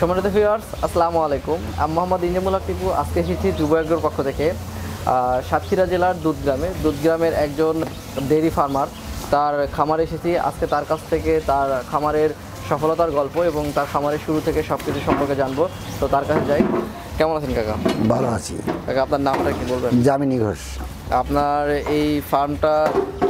সম্মানিত ভিউয়ার্স আসসালামু আলাইকুম। আমি মোহাম্মদ ইঞ্জামুল হক টিপু আজকে এসেছি যুবগ্রোর পক্ষ থেকে। সাতক্ষীরা জেলার দুধগ্রামে। দুধগ্রামের একজন ডেইরি ফার্মার তার খামারে এসেছি। আজকে তার কাছ থেকে তার খামারের সফলতার গল্প এবং তার খামারের শুরু থেকে সব কিছু সম্পর্কে জানব। তো তার কাছে যাই। কেমন আছেন কাকা? ভালো আছি। কাকা আপনার নামটা কি বলবেন? যামিনী ঘোষ। আপনার এই ফার্মটা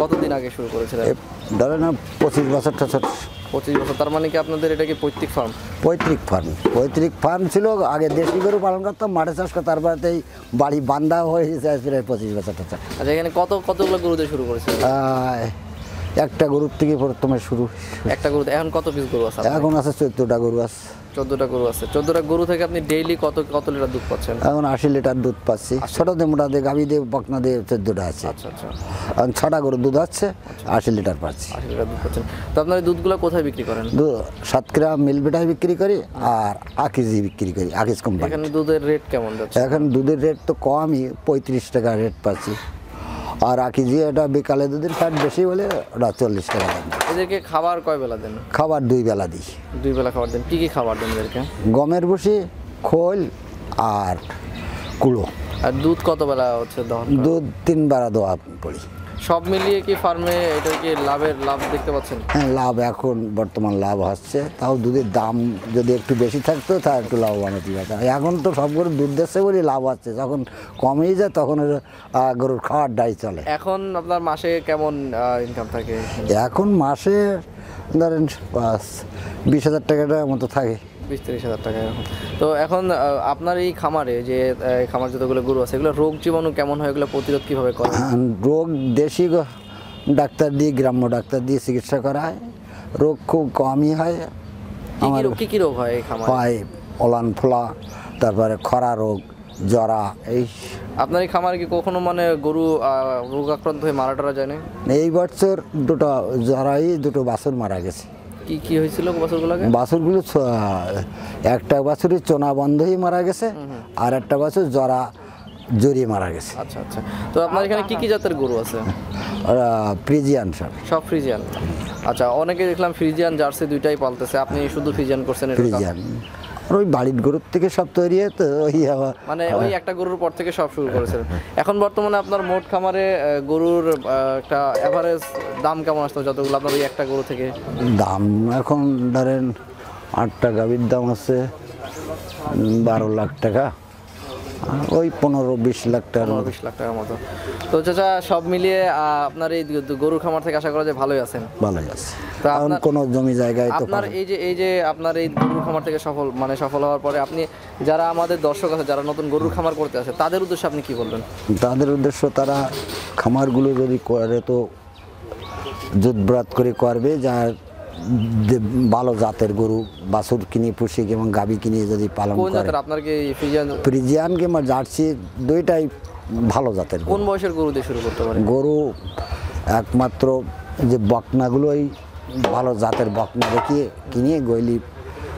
কতদিন আগে শুরু করেছিলেন? এ ধরে না পঁচিশ বছর টছর পঁচিশ বছর। তার মানে কি আপনাদের এটা কি পৈতৃক ফার্ম পৈতৃক ফার্ম পৈতৃক ফার্ম ছিল আগে দেশি গরু পালন করতাম মাঠে চাষ করতাম তারপরে এই বাড়ি বান্ধা হয়ে গেছে প্রায় পঁচিশ বছর আচ্ছা এখানে কত কতগুলো গরু দিয়ে শুরু করেছিলেন একটা গরুর থেকে প্রথমে শুরু। একটা গরু এখন কত পিস গরু আছে এখন আছে চোদ্দোটা গরু আছে। চোদ্দটা গরু আছে। চোদ্দটা গরু থেকে আপনি ডেইলি কত কত লিটার দুধ পাচ্ছেন? এখন আশি লিটার দুধ পাচ্ছি। ছোটো দিয়ে মোটা দিয়ে গাভি দিয়ে বকনা দিয়ে চোদ্দোটা আছে। আচ্ছা আচ্ছা। এখন ছটা গরু দুধ আছে আশি লিটার পাচ্ছি। আশি লিটার দুধ পাচ্ছেন। তো আপনার এই দুধগুলো কোথায় বিক্রি করেন? দু- সাতক্ষীরা মিল বেটায় বিক্রি করি আর আকিজি বিক্রি করি আকিজ কোম্পানি এখানে দুধের রেট কেমন যাচ্ছে? এখন দুধের রেট তো কমই পঁয়ত্রিশ টাকা রেট পাচ্ছি। আর আকিজি এটা বিকালে দুদিন ফ্যাট বেশি হলে ওটা চল্লিশ টাকা দাম। এদেরকে খাবার কয় বেলা দেন? খাবার দুই বেলা দিই। দুই বেলা খাবার দেন। কী কী খাবার দেন এদেরকে? গমের ভুসি খোল আর কুড়ো। আর দুধ কত বেলা হচ্ছে দুধ তিন বেলা দেওয়া পড়ি। সব মিলিয়ে কি ফার্মে এটা কি লাভের লাভ দেখতে পাচ্ছেন? হ্যাঁ লাভ এখন বর্তমান লাভ হচ্ছে তাও দুধের দাম যদি একটু বেশি থাকতো তা একটু লাভবান হতে পারত এখন তো সব গরু দুধ দিচ্ছে বলে লাভ হচ্ছে যখন কমেই যায় তখন গরুর খাওয়ার ডাই চলে। এখন আপনার মাসে কেমন ইনকাম থাকে? এখন মাসে ধরেন বিশ হাজার টাকাটা মতো থাকে। বিশ তিরিশ হাজার টাকা এরকম। তো এখন আপনার এই খামারে যে খামার যতগুলো গরু আছে এগুলো রোগ জীবাণু কেমন হয়? এগুলো প্রতিরোধ কীভাবে করে রোগ দেশি ডাক্তার দিয়ে গ্রাম্য ডাক্তার দিয়ে চিকিৎসা করা হয়। রোগ খুব কমই হয়। আমার কি কি রোগ হয় হয় অলান ফোলা তারপরে খরা রোগ জরা এই আপনার এই খামারে কি কখনো মানে গরু রোগ আক্রান্ত হয়ে মারা টারা যায় না এই বছর দুটো জরাই দুটো বাছুর মারা গেছে। কি কি হয়েছিল বছরগুলোকে? বাছুরগুলো একটা বাছুরের চোনা বন্ধ হয়ে মারা গেছে আর একটা বাছুর জরা জড়িয়ে মারা গেছে। আচ্ছা আচ্ছা। তো আপনার এখানে কি কি জাতের গরু আছে? ফ্রিজিয়ান সব। সব ফ্রিজিয়ান। আচ্ছা অনেকে দেখলাম ফ্রিজিয়ান জার্সি দুইটাই পালতেছে। আপনি শুধু ফ্রিজিয়ান করছেন ফ্রিজিয়ান। আর ওই বাড়ির গরুর থেকে সব তৈরি হয় তো ওই মানে ওই একটা গরুর পর থেকে সব শুরু করেছেন। এখন বর্তমানে আপনার মোট খামারে গরুর একটা অ্যাভারেজ দাম কেমন আসতো যতগুলো আপনার ওই একটা গরু থেকে? দাম এখন ধরেন আটটা গাভীর দাম আছে বারো লাখ টাকা। ওই পনেরো বিশ লাখ টাকা পনেরো বিশ লাখ টাকার মতো। তো চাচা সব মিলিয়ে আপনার এই গরুর খামার থেকে আশা করা যায় ভালোই আছেন? ভালোই আছে। আপনার- কোনো জমি জায়গায় তো আপনার এই যে এই যে আপনার এই গরুর খামার থেকে সফল মানে সফল হওয়ার পরে আপনি যারা আমাদের দর্শক আছে যারা নতুন গরুর খামার করতে আছে তাদের উদ্দেশ্যে আপনি কি বলবেন? তাদের উদ্দেশ্য তারা খামারগুলো যদি করে তো জুতব্রাত করে করবে যার যে ভালো জাতের গরু বাছুর কিনে পুষি এবং গাবি কিনে যদি পালন করে। জাতের? আপনার কি ফ্রিজিয়ান? কিংবা জার্সি দুইটাই ভালো জাতের কোন বয়সের গরু দিয়ে শুরু করতে পারে গরু একমাত্র যে বকনাগুলোই ভালো জাতের বকনা দেখিয়ে কিনে গইলি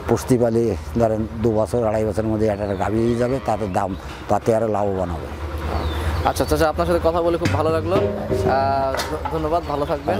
পুষ্টি পালি ধরেন দু বছর আড়াই বছরের মধ্যে একটা গাভি হয়ে যাবে তাতে দাম তাতে আরও লাভবান হবে। আচ্ছা আচ্ছা আপনার সাথে কথা বলে খুব ভালো লাগল। ধন্যবাদ ভালো থাকবেন।